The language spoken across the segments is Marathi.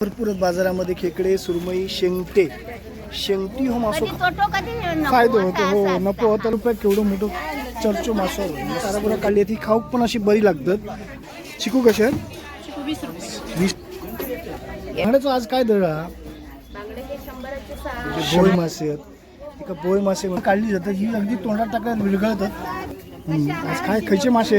भरपूर बाजारामध्ये खेकडे सुरमई शेंगटे. शेंगटी हो मासो फायदो होतो हो नको होता रुपये केवढं मोठं चर्चो मासो. तारापुरा काढली ती खाऊक पण अशी बरी लागतात. चिकू कशा आहेत? वीस बांगड्याचं आज काय दर हा? भोय मासे आहेत. एका भोय मासे काढली जातात ही अगदी तोंडात टाकल्यात विरघळतात. आज काय खयचे मासे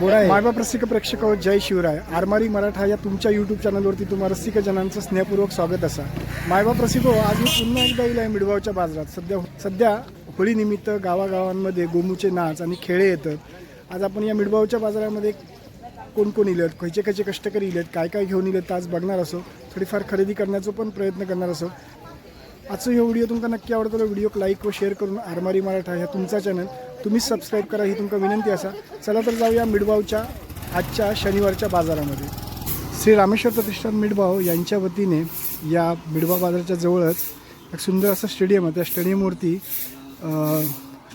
बोरा आहे मायबा रसिक प्रेक्षक हो, जय शिवराय. आरमारी मराठा या तुमच्या युट्यूब चॅनलवरती तुम्हाला रसिक जनांचं स्नेहपूर्वक स्वागत असा. मायबा प्रसिक हो आज मी पुन्हा एकदा येईल आहे मिडगावच्या बाजारात. सध्या हो, सध्या होळीनिमित्त गावागावांमध्ये गोमूचे नाच आणि खेळे येतात. आज आपण या मिडगावच्या बाजारामध्ये कोण कोण इलेत? खयचे खयचे कष्टकरी इलेत? काय काय घेऊन इलेत? आज बघणार असो. थोडीफार खरेदी करण्याचा पण प्रयत्न करणार असो. आजचा हा व्हिडिओ तुमका नक्की आवडतो व्हिडिओ लाईक व शेअर करून आरमारी मराठा ह्या तुमचा चॅनल तुम्हीच सबस्क्राईब करा ही तुमका विनंती असा. चला तर जाऊया मिडबावच्या आजच्या शनिवारच्या बाजारामध्ये. श्री रामेश्वर प्रतिष्ठान मिडबाव यांच्या वतीने या मिडबाव बाजाराच्या जवळच एक सुंदर असं स्टेडियम आहे. त्या स्टेडियमवरती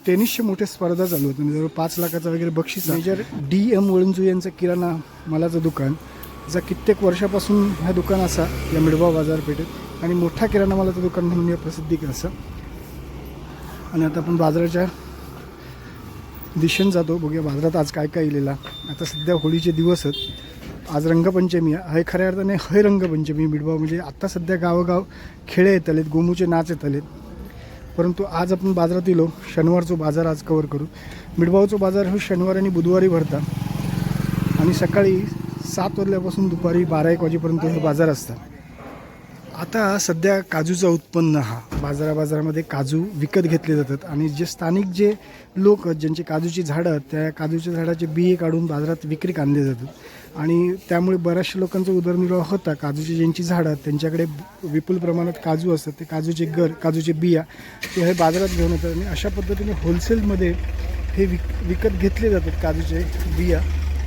टेनिसचे मोठे स्पर्धा चालू होते. म्हणजे जवळ पाच लाखाचा वगैरे बक्षीस मेजर डी एम वळंजू यांचं किराणा मालाचं दुकान. जा कित्येक वर्षापासून ह्या दुकान असा या मिडबाव बाजारपेठेत. आणि मोठा किराणा मालाचं दुकान म्हणून या प्रसिद्धी असं. आणि आता आपण बाजाराच्या दिशेन जातो. बघूया बाजारात आज काय काय इलेला आता सध्या होळीचे दिवस आहेत. आज रंगपंचमी आहे. खऱ्या अर्थाने हय रंगपंचमी बिडबाव. म्हणजे आत्ता सध्या गावोगाव खेळे येत आलेत गोमूचे नाच येत आलेत परंतु आज आपण बाजारात येलो. शनिवारचो बाजार आज कवर करू. मिडबावचो बाजार हो शनिवार आणि बुधवारी भरता. आणि सकाळी सात वाजल्यापासून दुपारी बारा एक वाजेपर्यंत हे बाजार असतात. आता सध्या काजूचं उत्पन्न हा बाजारा बाजारामध्ये काजू विकत घेतले जातात आणि जे स्थानिक जे लोक ज्यांचे ज्यांची काजूची झाडं त्या काजूच्या झाडाचे बिये काढून बाजारात विक्रीक आणले जातात. आणि त्यामुळे बऱ्याचशा लोकांचा उदरनिर्वाह होता. काजूची ज्यांची झाडं त्यांच्याकडे विपुल प्रमाणात काजू असतात. ते काजूचे गर काजूचे बिया ते हे बाजारात घेऊन येतात. आणि अशा पद्धतीने होलसेलमध्ये हे विक विकत घेतले जातात काजूचे बिया.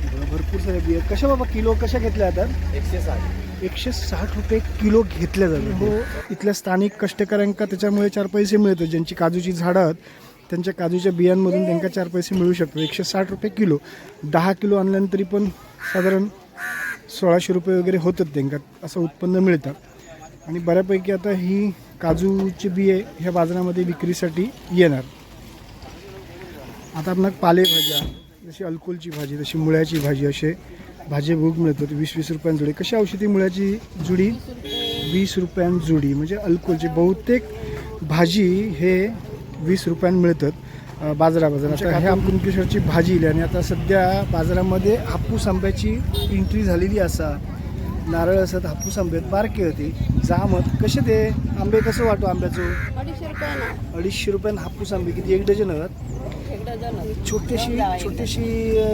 भरपूर सारे बिया. कशा बाबा किलो कशा घेतल्या जातात एकशे साठ. एकशे साठ रुपये किलो घेतल्या जातात. हो. इथल्या स्थानिक कष्टकऱ्यांका त्याच्यामुळे चार पैसे मिळतात. ज्यांची काजूची झाडं आहेत त्यांच्या काजूच्या बियांमधून त्यांना चार पैसे मिळू शकतात. एकशे साठ रुपये किलो. दहा किलो आणल्यानंतरी पण साधारण सोळाशे रुपये वगैरे होतात त्यांना. असं उत्पन्न मिळतं. आणि बऱ्यापैकी आता ही काजूची बिये ह्या बाजारामध्ये विक्रीसाठी येणार. आता आपण पालेभाज्या जशी अल्कोलची भाजी तशी मुळ्याची भाजी असे भाजी भूक मिळतात वीस वीस रुपयां जुडी. कशी औषधी मुळ्याची जुडी? वीस रुपयां जुडी. म्हणजे अल्कोलची बहुतेक भाजी हे वीस रुपयां मिळतात बाजारा बाजारात आता हे कुंकेश्वरची भाजी इली आणि आता सध्या बाजारामध्ये हापूस आंब्याची एंट्री झालेली असा. नारळ असत हापूस आंबे बारके होते जामत. कसे ते? आंबे कसं वाटू आंब्याचं? अडीचशे रुपये अडीचशे रुपयान हापूस आंबे किती? एक डझन डझन छोटीशी छोटीशी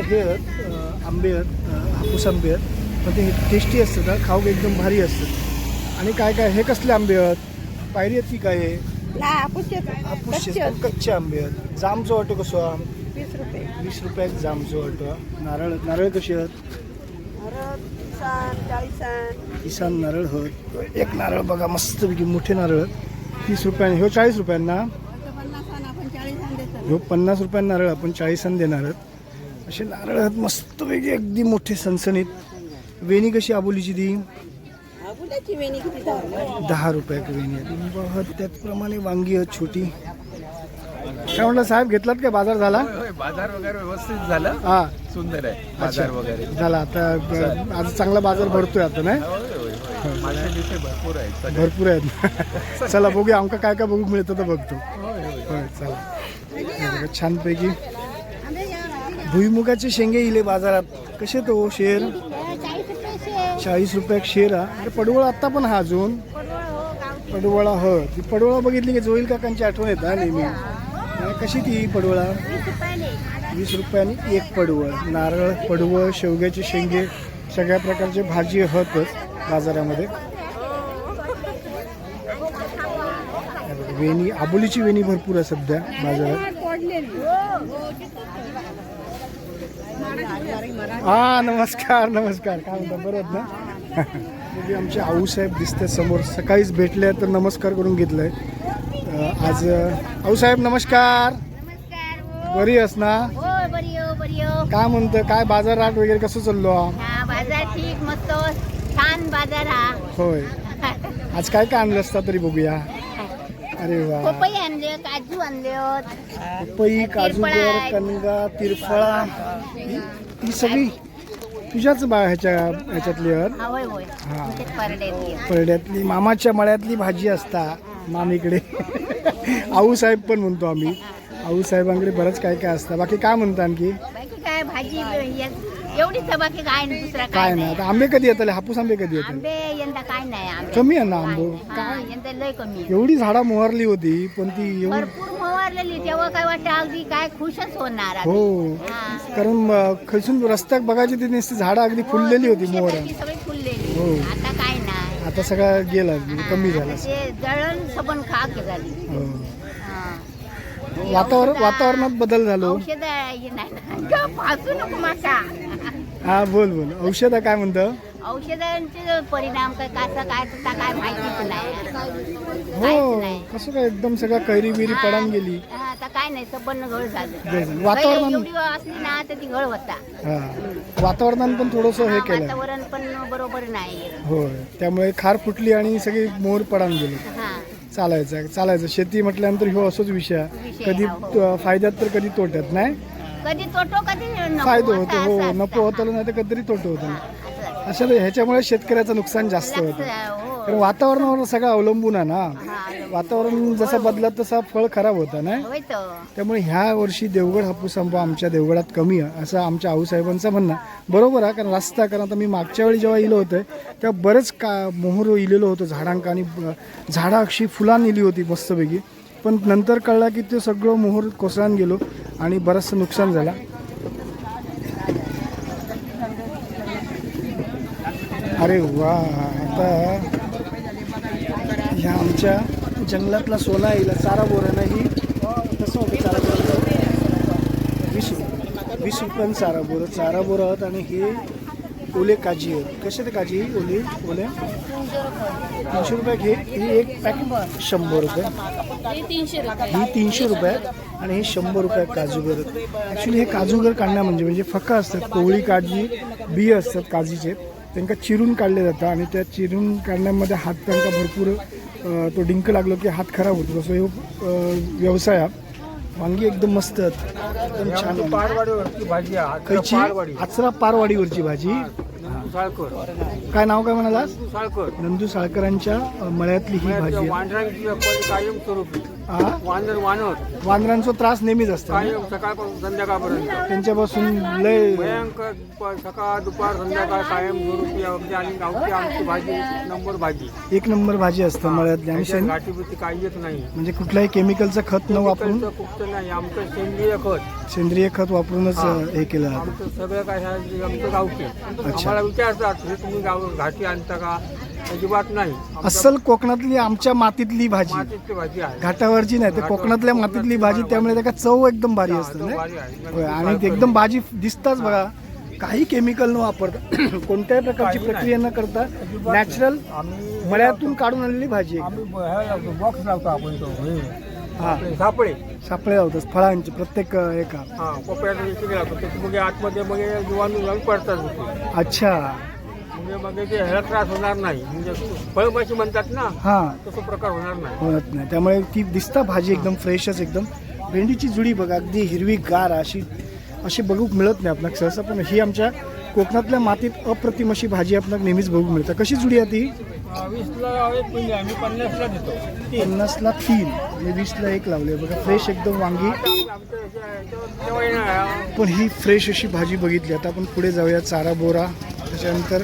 हे आहेत आंबे आहेत हापूस आंबे आहेत पण ते टेस्टी असतात हा, खाऊक एकदम भारी असतात आणि काय काय हे कसले आंबे आहेत पायरी आहेत की काय हे? हापूस कच्चे आंबे आहेत जामचो वाटो कसो? हा? वीस रुपये. वीस रुपयाक जामचो वाटो हा. नारळ नारळ कसे आहेत? किसान नारळ होत एक नारळ बघा मस्तपैकी मोठे नारळ. तीस रुपयाने ह्यो चाळीस रुपयांना. ह्यो पन्नास रुपयांना नारळ आपण चाळीसानं देणार आहोत असे नारळ आहेत मस्तपैकी अगदी मोठे सणसणीत वेणी कशी आबोलीची ती? किती दहा रुपयाक वेणी आहे. आहेत त्याचप्रमाणे वांगी आहेत छोटी. काय म्हटलं साहेब घेतलात का बाजार झाला? होय, बाजार वगैरे व्यवस्थित झालं. हा. सुंदर आहे. बाजार वगैरे. झाला आता आज चांगला बाजार भरतोय आता नाही? भरपूर आहेत. भरपूर आहेत. चला बघूया आमका काय काय बघू मिळतं तर बघतो. होय चला. हे छानपैकी. भुईमुगाचे शेंगे इले बाजारात. कसे तो शेर? चाळीस रुपयाक शेर हा. पडवळा पडवळ आत्ता पण हा अजून. पडवळा हो. ती पडवळा बघितली की जोईल काकांची आठवण येत हा नेहमी. कशी ती पडवळा? वीस रुपयाने एक पडवळ. नारळ पडवळ शेवग्याचे शेंगे सगळ्या प्रकारचे भाजी हतच बाजारामध्ये. वेणी आबोलीची वेणी भरपूर आहे सध्या बाजारात. हा नमस्कार नमस्कार. काय म्हणता बरं आहेत ना? आमचे आऊसाहेब दिसते समोर. सकाळीच भेटले तर नमस्कार करून घेतलंय. आज आऊसाहेब नमस्कार. नमस्कार बरी आहेस ना? हो हो हो. काय म्हणतं काय बाजारात वगैरे कसं चाललो? हा? हा बाजार ठीक मस्त छान बाजार हा. होय. आज काय काय आणलं असता तरी बघूया. अरे वा. पपई आणले काजू आणले पपई तिरफळा. कणगा तिरफळा. ही ही सगळी तुझ्याच बा ह्याच्या ह्याच्यातली होय हा. परड्यातली. मामाच्या मळ्यातली भाजी असता. मामीकडे. आऊसाहेब पण म्हणतो आम्ही. आऊसाहेबांकडे बरंच काय काय असतं. बाकी काय म्हणता आणखी? बाकी काय भाजी एवढीच आहे, बाकी काय नाही दुसरा काय काय नाही नाही आता आंबे कधी येतले हापूस आंबे कधी येतले आंबे यंदा काय नाही आंबे कमी आहे ना आंबो हा, यंदा लय कमी आहे. एवढी झाडा मोहरली होती पण ती एवढी भरपूर मोवारलेली तेव्हा काय वाटतं अगदी काय खुशच होणार आम्ही. हो हा. कारण अं, खचून रस्त्यात बघायची ती नुसती झाडं अगदी फुललेली होती मोहर शेताची सगळी फुललेली हो. आता काय नाही आता सगळं गेला कमी झाला आता ते जळण सबन खाक झाली हो. हा. वातावरण वातावरणात बदल झालो औषध हे नाही ना. नको माका हा बोल बोल. औषध काय म्हणतं? औषधांचे परिणाम काय कसा काय काय माहितीच नाही. हो नाही कसं काय एकदम सगळं कैरी बिरी पडून गेली. हा, आता काय नाही सबन घळ झालं. झालं. वातावरण- एवढी असली ना तर ती घळ होता. हा. वातावरणानं पण थोडंसं हे हा, केलं वातावरण पण बरोबर नाही. होय. त्यामुळे खार फुटली आणि सगळी मोर पडून गेली. हा. चालायचं चालायचं. शेती म्हटल्यानंतर ह्यो असोच विषय. आहे. विषय कधी त- फायद्यात तर कधी तोट्यात नाही? कधी तोटो कधी फायदा होतो हो नको. होतं नाही तर कधीतरी तोटं होतं अशा ह्याच्यामुळे शेतकऱ्याचं नुकसान जास्त होतं हो. कारण वातावरणावर सगळं अवलंबून आहे ना वातावरण जसं बदलत तसा फळ खराब होतं ना. त्यामुळे ह्या वर्षी देवगड हापूस आंबा आमच्या देवगडात कमी आहे असं आमच्या आऊसाहेबांचं म्हणणं. बरोबर आहे कारण रस्ता कारण आता मी मागच्या वेळी जेव्हा इलं होतं तेव्हा बरंच का मोहर इलेलं होतं झाडांका आणि झाडं अशी फुलान इली होती मस्तपैकी पण नंतर कळलं की ते सगळं मोहर कोसळून गेलो आणि बरंचसं नुकसान झालं. अरे वा आता ह्या आमच्या जंगलातला सोना येईल चारा बोरानं ही कसं होतं चारा बोरा? वीस वीस रुपयानं चारा बोरं चारा बोरं आहेत आणि हे ओले काजी आहेत. कसे ते काजी? ओले ओले? तीनशे रुपये घे. ही एक पॅकेट शंभर रुपये. ही तीनशे रुपये आहेत. आणि हे शंभर रुपये काजूगर ॲक्च्युली हे काजूगर काढण्या म्हणजे म्हणजे फका असतात. कोवळी काळजी बी असतात काजीचे. त्यांना चिरून काढले जातं आणि त्या चिरून काढण्यामध्ये हात त्यांना भरपूर तो डिंक लागलो की हात खराब होतो. तसं हे व्यवसाय हा. वांगी एकदम मस्त आहेत. एकदम छान. पारवाडीवरची भाजी आहे. आचरा पारवाडीवरची भाजी. साळकर काय नाव काय म्हणाला साळकर नंदू साळकरांच्या मळ्यातली ही भाजी आहे. कायम स्वरूपी हा वांदर वानर. वांदरांचा त्रास नेहमीच असतो. ना? कायम सकाळपासून संध्याकाळपर्यंत? त्यांच्यापासून लय भयंकर प- सकाळ दुपार संध्याकाळ कायम आमची आणि गावची आमची भाजी एक नंबर भाजी. एक नंबर भाजी असते मळ्यातली. आणि त्याच्यात सें- गाठीभुती काही येत नाही. म्हणजे कुठल्याही केमिकलचं खत न वापरून? केमिकलचं कुठचं नाही. आमचं सेंद्रिय खत. सेंद्रिय खत वापरूनच हा. हे केलं जातं. आमचं सगळं काय आहे, आमचं गावठी. आम्हाला विचारतात हे तुम्ही गाव घाटी आणता का? अजिबात नाही. अस्सल कोकणातली आमच्या मातीतली भाजी. मातीची भाजी आहे. घाटावरची नाही तर कोकणातल्या मातीतली भाजी त्यामुळे त्याका चव एकदम भारी असते तो ना भारी आहे. होय, आणि ते एकदम भाजी दिसताच बघा काही केमिकल न वापरता कोणत्याही प्रकारची काही नाही. प्रक्रिया न करता नॅचरल आम्ही मळ्यातून काढून आणलेली भाजी आहे. आम्ही बॉक्स लावतो आपण तो हे. हा. आपले सापळे. सापळे लावतात फळांची प्रत्येक अं, एका हा कोपऱ्यात इकडे लावतो. त्याचे मग आतमध्ये मग जीवाणू जाऊन पडतात. अच्छा. म्हणजे मग ते ह्याला त्रास होणार नाही. म्हणजे फळमाशी म्हणतात ना हा. तसं प्रकार होणार नाही. होत नाही. त्यामुळे ती दिसता भाजी एकदम फ्रेशच एकदम. भेंडीची जुडी बघा अगदी हिरवी गार अशी अशी बघू मिळत नाही आपल्याला सहसा पण ही आमच्या कोकणातल्या मातीत अप्रतिम अशी भाजी आपल्याला नेहमीच बघू मिळते. कशी जुडी आहे ती? वीसला एक पिंडी आहे, आम्ही पन्नासला देतो. पन्नासला तीन. आणि वीसला एक लावले बघा फ्रेश एकदम वांगी. आता आमच्या याच्या- याच्यावर तेव्हा येणार. पण ही फ्रेश अशी भाजी बघितली. आता आपण पुढे जाऊया चारा बोरा. त्याच्यानंतर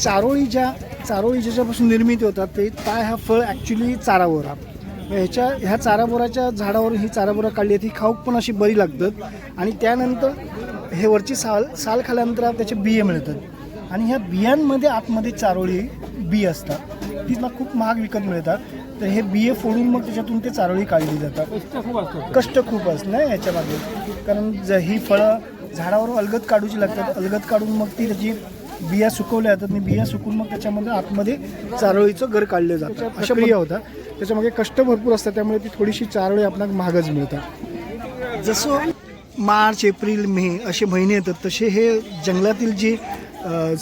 चारोळी ज्या चारोळी ज्याच्यापासून निर्मिती होतात ते काय हा फळ ॲक्च्युली चारा बोरा मग ह्याच्या ह्या चारा बोराच्या झाडावरून ही चारा बोरा काढली आहे ती खाऊक पण अशी बरी लागतात. आणि त्यानंतर हे वरची साल साल खाल्यानंतर त्याचे बिये मिळतात. आणि ह्या बियांमध्ये आतमध्ये चारोळी बी असतात. ती मला खूप महाग विकत मिळतात. तर हे बिये फोडून मग त्याच्यातून ते चारोळी काढली जातात. कष्ट खूप असतो ना याच्यामागे. कारण ज ही फळं झाडावर अलगद काढूची लागतात अलगद काढून मग ती त्याची बिया सुकवल्या जातात. आणि बिया सुकून मग त्याच्यामध्ये आतमध्ये चारोळीचं घर काढलं जातं. अशा क्रिया होता त्याच्यामागे कष्ट भरपूर असतात. त्यामुळे ती थोडीशी चारोळी आपल्याला महागच मिळतात. जसं मार्च एप्रिल मे असे महिने येतात तसे हे जंगलातील जी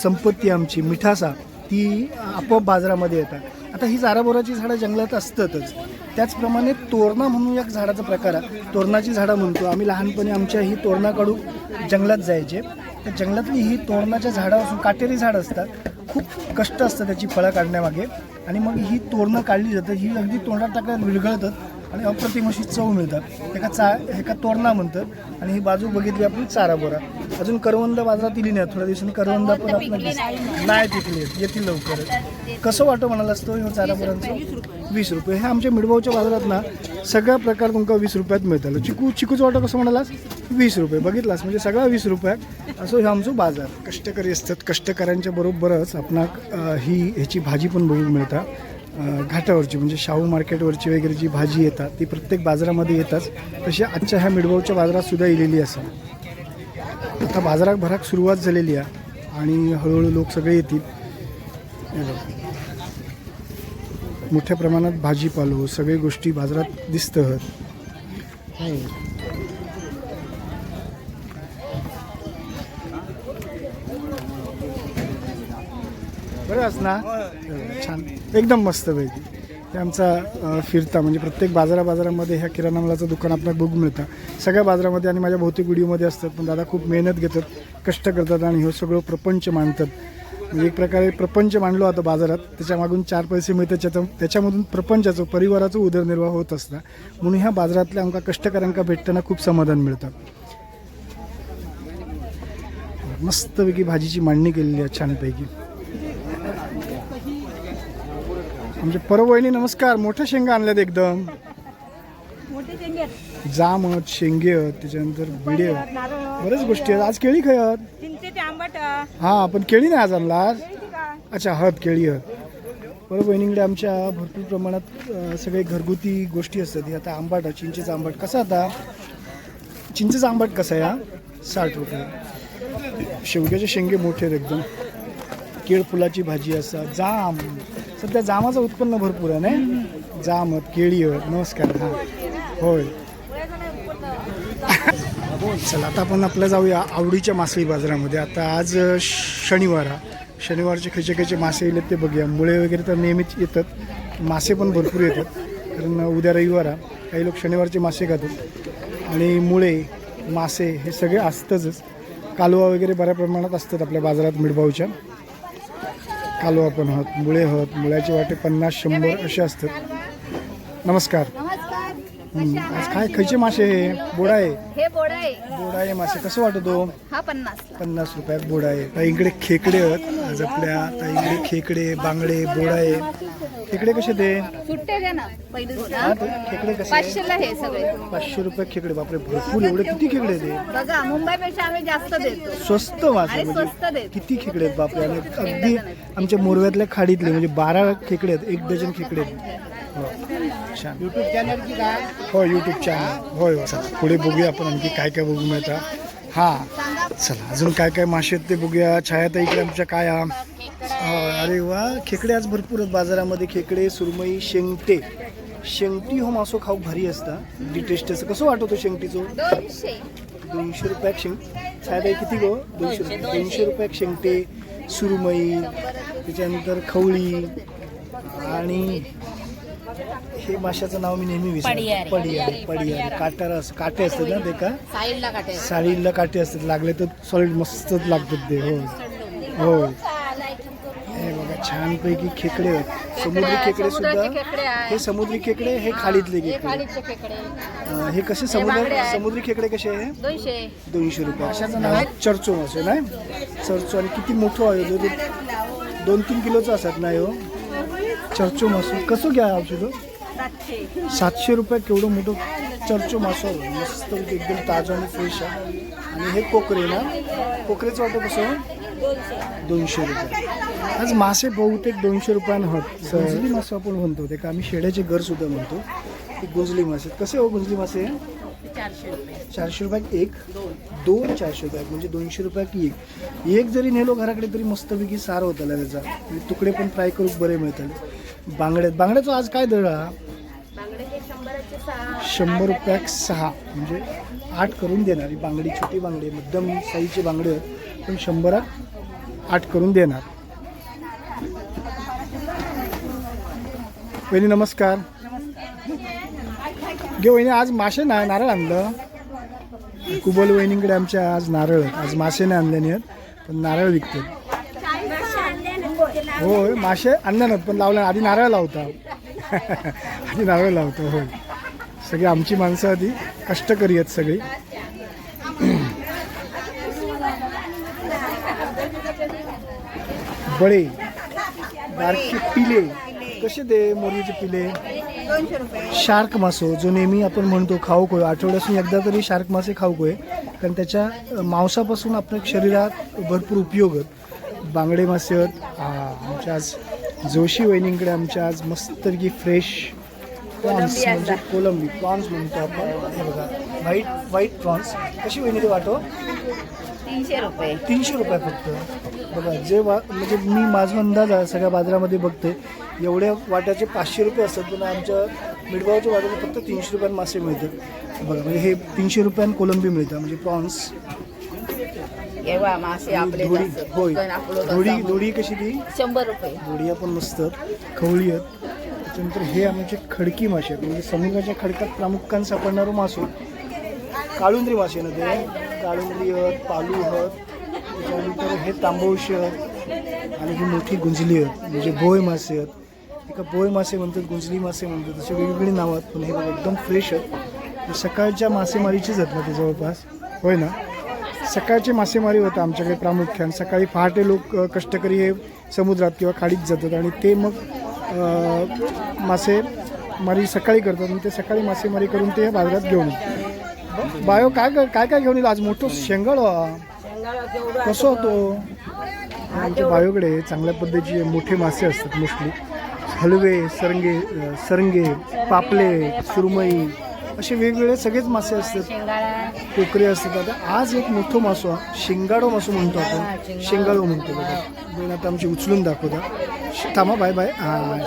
संपत्ती आमची मिठासा ती आपोआप बाजारामध्ये येतात. आता ही चाराबोराची झाडं जंगलात असतातच. त्याचप्रमाणे तोरणा म्हणून एक झाडाचा प्रकार आहे. तोरणाची झाडं म्हणतो. आम्ही लहानपणी आमच्या ही तोरणाकडू जंगलात जायचे. तर जंगलातली ही तोरणाच्या झाडं असून काटेरी झाड असतात. खूप कष्ट असतं त्याची फळं काढण्यामागे. आणि मग ही तोरणं काढली जातात. ही अगदी तोंडात टाकल्यावर विरघळतात आणि अप्रतिम अशी चव मिळतात. एका चा एका तोरणा म्हणतात. आणि ही बाजू बघितली आपण चाराबोरा. अजून करवंद बाजारात येली नाही. थोड्या दिवसांनी करवंद पण आपलं दिस- नाही. पिकले येतील लवकर. कसं वाटतं म्हणाला असतो ह्यो चाराबोरांचं? वीस रुपये हे आमच्या मिडबावच्या बाजारात ना सगळ्या प्रकार तुमका वीस रुपयात मिळतालो चिकू चिकूचं वाटं कसं म्हणालास? वीस रुपये. बघितलास? म्हणजे सगळा वीस रुपयात असो हे आमचं बाजार. कष्टकरी असतात. कष्टकऱ्यांच्या बरोबरच आपणाक ही ह्याची भाजी पण बघूक मिळतात घाटावरची म्हणजे शाहू मार्केटवरची वगैरे जी भाजी येतात ती प्रत्येक बाजारामध्ये येताच तशी आजच्या ह्या मिडबावच्या बाजारात सुद्धा येलेली असा आता बाजारात भराक सुरुवात झालेली आहे. आणि हळूहळू लोक सगळे येतील. मोठ्या प्रमाणात भाजीपालो सगळे गोष्टी बाजारात दिसतात बरं आहेस ना? छान. एकदम मस्त पैकी आमचा फिरता म्हणजे प्रत्येक बाजारा बाजारामध्ये ह्या किराणा मालाचं दुकान आपल्याला बघू मिळतं. सगळ्या बाजारामध्ये आणि माझ्या भौतिक व्हिडिओमध्ये असतात पण दादा खूप मेहनत घेतात कष्ट करतात आणि हे सगळं प्रपंच मांडतात. म्हणजे एक प्रकारे प्रपंच मांडलो आता बाजारात त्याच्यामागून चार पैसे मिळतात त्याच्या त्याच्यामधून प्रपंचाचं परिवाराचं उदरनिर्वाह होत असतं. म्हणून ह्या बाजारातल्या आमका कष्टकऱ्यांका भेटताना खूप समाधान मिळतं. मस्तपैकी भाजीची मांडणी केलेली आहे छानपैकी. आमच्या परवहिनी नमस्कार मोठ्या शेंगा आणल्यात एकदम. जामत शेंगे त्याच्यानंतर बिडे बऱ्याच गोष्टी आहेत. आज केळी खाय हा पण केळी नाही आज आणला आज अच्छा हत केळी हत बरं बहिणीकडे आमच्या भरपूर प्रमाणात सगळे घरगुती गोष्टी असतात. हे आता आंबाट चिंचेचा आंबाट. कसा आता? चिंचेचा आंबाट कसा आहे हा? साठ रुपये. शेवग्याचे शेंगे मोठे आहेत एकदम. केळ फुलाची भाजी असा जाम. सध्या जामाचं उत्पन्न भरपूर आहे नाही? जाम आहेत केळी आहेत. नमस्कार हां. होय. चला आता आपण आपल्या जाऊया आवडीच्या मासळी बाजारामध्ये. आता आज शनिवार हा शनिवारचे खयचे खयचे मासे येलेत ते बघूया. मुळे वगैरे तर नेहमीच येतात. मासे पण भरपूर येतात. कारण उद्या रविवार हा काही लोक शनिवारचे मासे खातात. आणि मुळे मासे हे सगळे असतंच कालवा वगैरे बऱ्या प्रमाणात असतात आपल्या बाजारात मिडभाऊच्या कालवा पण आहोत मुळे आहोत मुळ्याचे वाटे पन्नास शंभर असे असतात. नमस्कार. आज काय खयचे मासे हे बोडा आहे. हे बोड आहे. बोडा आहे मासे. कसं वाटतो? हा पन्नास पन्नास रुपयात बोडा आहे. इकडे खेकडे आहेत. आज आपल्या इकडे खेकडे बांगडे बोडा आहे. खेकडे कसे ते सुट्टे ना पहिली हा, ते खेकडे कसे? पाचशेला हे सगळे. पाचशे रुपये खेकडे बापरे भरपूर एवढे किती खेकडे ते बघा मुंबईपेक्षा आम्ही जास्त देतो. स्वस्त मासे आणि स्वस्त म्हणजे देत. किती खेकडे आहेत बापरे आणि अगदी आमच्या मोरव्यातल्या खाडीतले म्हणजे बारा खेकडे आहेत एक डझन खेकडे आहेत. हो छान. युट्यूब चॅनल की? काय हो युट्यूब चॅनल होय हो चला पुढे बघूया आपण आणखी काय काय बघू मिळतं. हां चला अजून काय काय मासे आहेत ते बघूया. छायाता इकडे आमच्या काय हो, अरे वा. खेकडे आज भरपूर आहेत. बाजारामध्ये खेकडे सुरमई शेंगटे. शेंगटी हो मासो खाऊ भारी असता. डी टेस्ट असं. कसं वाटतो शेंगटीचं? दोनशे. रुपयाक शेंग साहेब किती गो? दोनशे रुपये. दोनशे. रुपयाक शेंगटे सुरमई त्याच्यानंतर खवळी आणि हे माशाचं नाव मी नेहमी विसरतो. पडियारी. पडियारी काटार अस काटे असतात ना ते का? साईडला काटे असतात. लागले तर सॉलिड मस्तच लागतात ते. हो. हो. हे छानपैकी खेकडे आहेत. समुद्री खेकडे सुद्धा. हे समुद्री खेकडे हे खाडीतले खेकडे. हे कसे समुद्र. समुद्री खेकडे कसे आहे? दोनशे. दोनशे रुपये. चर्चो मासे नाही? चर्चो आणि किती मोठं आहे? दोन तीन किलोचं असत नाही हो? चर्चो मासो. कसं घ्या औषध? सातशे. रुपये केवढं मोठं चर्चो मासो आहे. मस्त एकदम ताजं आणि फ्रेश आहे. आणि हे कोकरे ना? कोकरेचं वाटतं कसं? दोनशे रुपये. आज मासे बहुतेक दोनशे रुपयानं होत गुंजली मासे आपण म्हणतो ते का आम्ही शेड्याचे घर सुद्धा म्हणतो. ते गुंजली मासे. कसे हो गुंजली मासे? चारशे रुपयात एक? दोन चारशे रुपयात म्हणजे दोनशे रुपयात एक? एक जरी नेलो घराकडे तरी मस्तपैकी सार होताला त्याचा. तुकडे पण फ्राय करून बरे मिळतात. बांगड्यात. बांगड्याचं आज काय दर हा शंभर रुपयाक सहा. म्हणजे आठ करून देणार. ही बांगडी छोटी बांगडी मध्यम साईजची बांगडी पण शंभरात आठ करून देणार. वहिनी नमस्कार. घे वहिनी आज मासे नाही नारळ आणलं. कुबल वहिनीकडे आमच्या आज नारळ आज मासे नाही आणले नाहीत पण नारळ विकते होय मासे आणले नाहीत पण लावले आधी नारळ लावता. आधी नारळ लावतो होय. सगळी आमची माणसं आधी कष्टकरी आहेत सगळी. बळे बारके पिले. कसे दे मोरीचे पिले? शार्क मासो जो नेहमी आपण म्हणतो खाऊक होय आठवड्यातून एकदा तरी शार्क मासे खाऊक होय कारण त्याच्या मांसापासून आपल्या शरीरात भरपूर उपयोग आहेत. बांगडे मासे आहेत. आमच्या आज जोशी वहिनींकडे आमच्या आज मस्तपैकी फ्रेश प्रॉन्स म्हणजे कोलंबी प्रॉन्स म्हणतो आपण. हे बघा व्हाईट व्हाईट प्रॉन्स कशी वहिनी ते वाटो? तीनशे रुपये. तीनशे रुपये फक्त. बघा जे वा म्हणजे मी माझा अंदाज आहे सगळ्या बाजारामध्ये बघते एवढ्या वाट्याचे पाचशे रुपये असतात पण आमच्या मिडगावच्या वाट्याला फक्त तीनशे रुपयात मासे मिळतात. बघा म्हणजे हे तीनशे रुपयान कोलंबी मिळतात म्हणजे प्रॉन्स. होय. धोडी कशी ती? शंभर रुपये. धोडिया पण मस्त खवळी आहेत. त्याच्यानंतर हे आमचे खडकी मासे आहेत म्हणजे समुद्राच्या खडकात प्रामुख्याने सापडणारं मासो काळुंद्री मासे ना ते? काळुंद्री आहेत पालू आहेत. त्याच्यानंतर हे तांबवशी आणि ही मोठी गुंजली आहेत म्हणजे बोय मासे आहेत एका बोय मासे म्हणतात गुंजली मासे म्हणतात असे वेगवेगळी नावं आहेत पण हे बघा एकदम फ्रेश आहेत सकाळच्या मासेमारीचीच आहेत ना ते जवळपास. होय ना? सकाळची मासेमारी होतं आमच्याकडे प्रामुख्याने. सकाळी पहाटे लोक कष्टकरी हे समुद्रात किंवा खाडीत जातात आणि ते मग मासेमारी सकाळी करतात आणि ते सकाळी मासेमारी करून ते बाजारात घेऊन येतात. बायो काय काय काय काय घेऊन येईल? आज मोठं शेंगळ कसं होतो? आमच्या बायोकडे चांगल्या पद्धतीचे मोठे मासे असतात मोस्टली हलवे सरंगे सरंगे पापले सुरमई असे वेगवेगळे सगळेच मासे असतात. टोकरे असतात. आता आज एक मोठं मासो हा, शिंगाडो मासो म्हणतो आपण. शिंगाडो म्हणतो बघा. दोन आता आमची उचलून दाखवता. थांबा बाय बाय. हां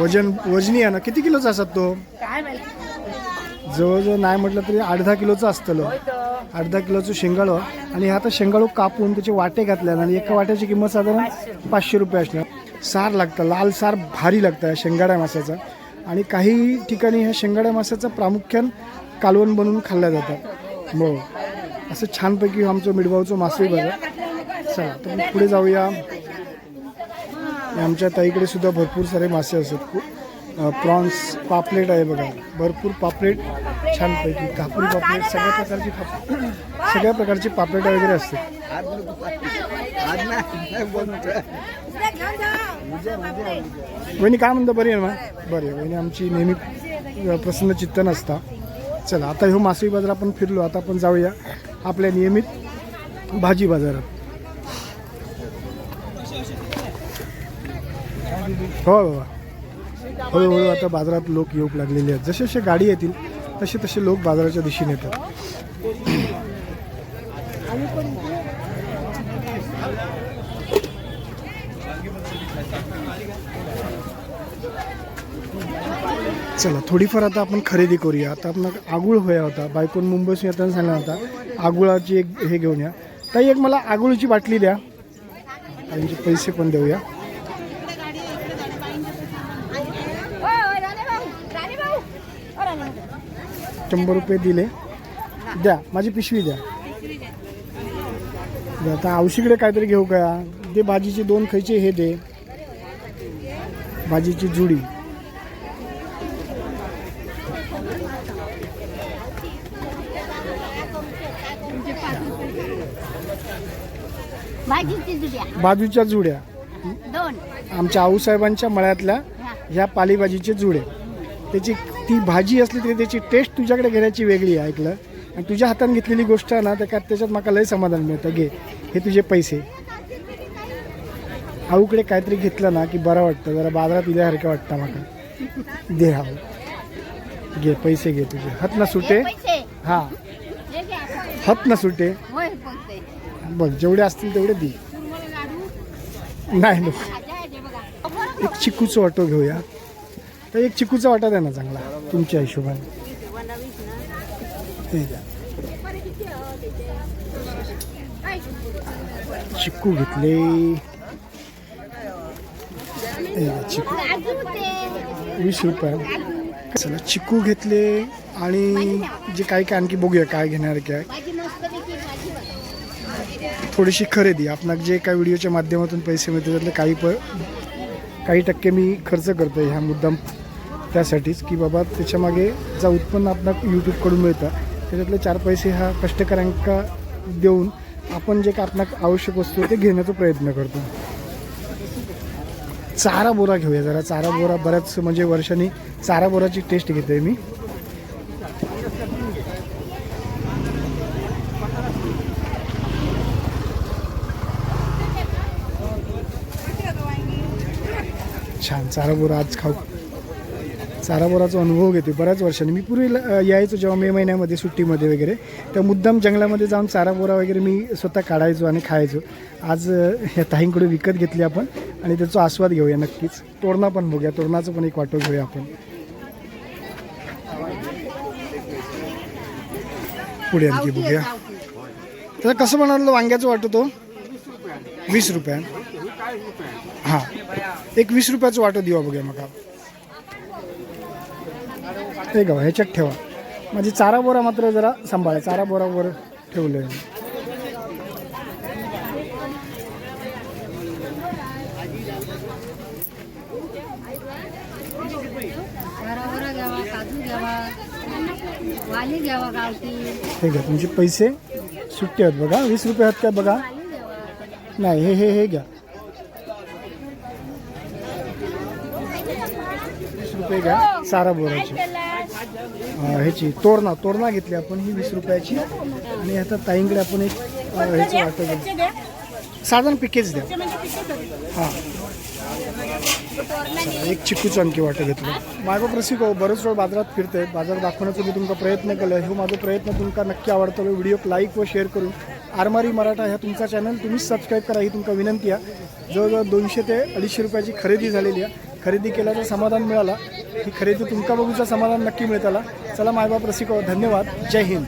वजन वजनी आहे ना किती किलोचा असतात तो काय जवळजवळ नाही म्हटलं तरी अर्धा किलोचं किलोचा असतं किलोचं शेंगाळो. आणि आता शेंगाळो कापून त्याचे वाटे घातल्या आणि एका वाट्याची किंमत साधारण पाचशे रुपये असणार. सार लागतं लाल सार भारी लागतं शेंगाड्या मासाचा आणि काही ठिकाणी ह्या शेंगाड्या मासाचं प्रामुख्यान कालवण बनवून खाल्ल्या जातात. हो. असं छानपैकी आमचं मिडभावचं मासे बघा. चला तर पुढे जाऊया. आमच्या ताईकडे सुद्धा भरपूर सारे मासे असतात. प्रॉन्स पापलेट आहे बघा. भरपूर पापलेट छानपैकी. कापडी पापलेट सगळ्या प्रकारची पाप सगळ्या प्रकारची पापलेट वगैरे असते. वहिनी काय म्हणता? बरी आहे ना? बरी आहे. वहिनी आमची नेहमी प्रसन्न चित्तन असता. चला आता ह्यो मासळी बाजार आपण फिरलो. आता आपण जाऊया आपल्या नियमित भाजी बाजारात. हो बाबा हळूहळू आता बाजारात लोक येऊ लागलेले आहेत. जसे जसे गाडी येतील तसे तसे लोक बाजाराच्या दिशेने येतात. चला थोडीफार आता आपण खरेदी करूया. आता आपण आगुळ होया होता. बायकोन मुंबईसून येताना सांगला होता. आगुळाची एक हे घेऊन या. ताई एक मला आगुळची बाटली द्या. त्यांचे पैसे पण देऊया. शंभर रुपये दिले. द्या माझी पिशवी द्या. आता औशीकडे काहीतरी घेऊ का? दे भाजीचे दोन खायचे हे दे. भाजीची जुडी. बाजूच्या जुड्या. दोन. आमच्या आऊसाहेबांच्या मळ्यातल्या. ह्या पालेभाजीचे जुडे. त्याची ती भाजी असली तरी त्याची टेस्ट तुझ्याकडे घेण्याची वेगळी आहे ऐकलं? आणि तुझ्या हाताने घेतलेली गोष्ट आहे ना त्या त्याच्यात मला लय समाधान मिळतं. घे हे तुझे पैसे. आऊकडे काहीतरी घेतलं ना की बरं वाटतं जरा बाजारात इल्यासारखं वाटतं मला दे हा घे पैसे घे तुझे. हात ना सुटे. हां. हात ना सुटे. बघ जेवढे असतील तेवढे दे. नाही एक चिकूचा ऑटो घेऊया. तर एक चिकूचा वाटा द्या ना चांगला तुमच्या हिशोबाने. हे द्या. चिकू घेतले. हे घ्या, चिकू. वीस रुपये. चला चिकू घेतले आणि जे काय काय आणखी बघूया काय घेणार काय. थोडीशी खरेदी आपणाक जे काय व्हिडिओच्या माध्यमातून पैसे मिळतात त्यातले काही प काही टक्के मी खर्च करतो ह्या मुद्दाम त्यासाठीच की बाबा त्याच्यामागे जा उत्पन्न आपणाक यूट्यूबकडून मिळतं. त्याच्यातले चार पैसे हा कष्टकऱ्यांका देऊन आपण जे काय आपणाक आवश्यक वस्तू आहे ते घेण्याचा प्रयत्न करतो. चारा बोरा घेऊया जरा. चारा बोरा बऱ्याच म्हणजे वर्षांनी चारा बोराची टेस्ट घेते मी. छान. चारा बोरा आज खाऊ. चारा बोराचा अनुभव घेते बऱ्याच वर्षांनी. मी पूर्वी यायचो जेव्हा मे महिन्यामध्ये सुट्टीमध्ये वगैरे. त्या मुद्दाम जंगलामध्ये जाऊन चारा बोरा वगैरे मी स्वतः काढायचो आणि खायचो. आज ह्या ताईंकडे विकत घेतली आपण आणि त्याचा आस्वाद घेऊया नक्कीच. तोरणा पण बघूया. तोरणाचं पण एक वाटो घेऊया आपण. पुढे आणखी बघूया. तर कसं बनवलं वांग्याचं वाटो तो? वीस रुपया? हां. एक वीस रुपयाचं वाटो दिवा बघूया मग. हे गाव ह्याच्यात ठेवा. माझी चारा बोरा मात्र जरा सांभाळा चारा बोरावर ठेवलं गावठी. हे घ्या तुमचे पैसे सुट्टे आहेत बघा वीस रुपये आहेत काय बघा? नाही हे हे हे घ्या. रुपये घ्या चारा बोराची. ह्याची तोरणा तोरणा घेतली आपण ही वीस रुपयाची. आणि आता ताईंकडे आपण एक ह्याचं वाटं घेऊ साधारण पिकेच द्या. हां. एक चिकूचं आणखी वाटं घेतलं. माझं प्रसिक हो बरेच वेळ बाजारात फिरते बाजार दाखवण्याचा मी तुमचा प्रयत्न केला हो माझा प्रयत्न तुमका नक्की आवडतो. व्हिडिओ लाईक व शेअर करून आरमारी मराठा ह्या तुमचा चॅनल. तुम्ही सबस्क्राईब करा ही तुमका विनंती आहे. जवळजवळ दोनशे ते अडीचशे रुपयाची खरेदी झालेली आहे. खरेदी केल्याचं समाधान मिळाला. ही खरेदी तुमका बघूचं समाधान नक्की मिळताला चला मायबाप रसिक धन्यवाद. जय हिंद.